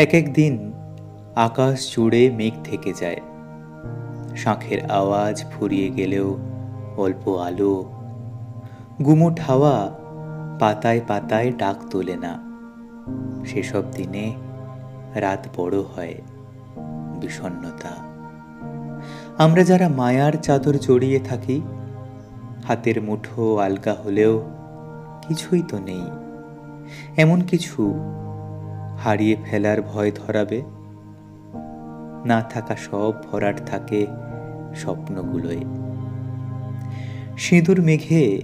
এক এক দিন আকাশ জুড়ে মেঘ থেকে যায়। শাঁখের আওয়াজ ফুরিয়ে গেলেও অল্প আলো। গুমোট হাওয়া পাতায় পাতায় ডাক তোলে না। সেসব দিনে রাত বড় হয় বিষণ্ণতা। আমরা যারা মায়ার চাদর জড়িয়ে থাকি, হাতের মুঠো আলগা হলেও কিছুই তো নেই। এমন কিছু হারিয়ে ফেলার ভয় ধরাবে। না থাকা সব ভরাট থাকে স্বপ্নগুলোয়। সিঁদুর মেঘে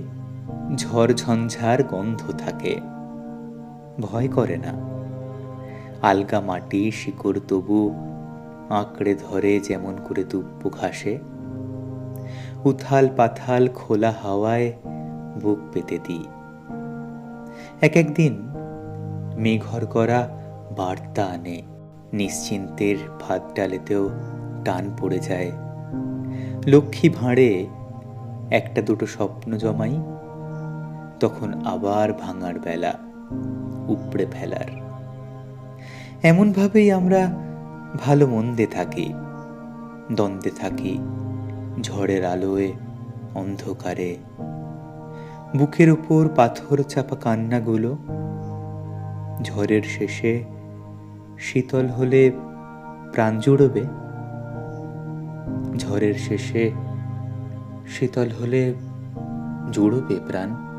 ঝড় ঝঞ্ঝার গন্ধ থাকে। ভয় করে না। আলগা মাটি, শিকড় তবু আঁকড়ে ধরে যেমন করে দুব্ব ঘাসে। উথাল পাথাল খোলা হাওয়ায় বুক পেতে দিই। এক একদিন মেঘর করা বার্তা আনে। নিশ্চিন্তের ভাত ডালেতেও টান পড়ে যায়। লক্ষ্মী ভাঁড়ে একটা দুটো স্বপ্ন জমাই, তখন আবার ভাঙার বেলা উপড়ে ফেলার। এমনভাবেই আমরা ভালো মন্দে থাকি, দ্বন্দ্বে থাকি, ঝড়ের আলোয়, অন্ধকারে। বুকের উপর পাথর চাপা কান্নাগুলো, ঝড়ের শেষে শীতল হলে প্রাণ জুড়বে। ঝড়ের শেষে শীতল হলে জুড়বে প্রাণ।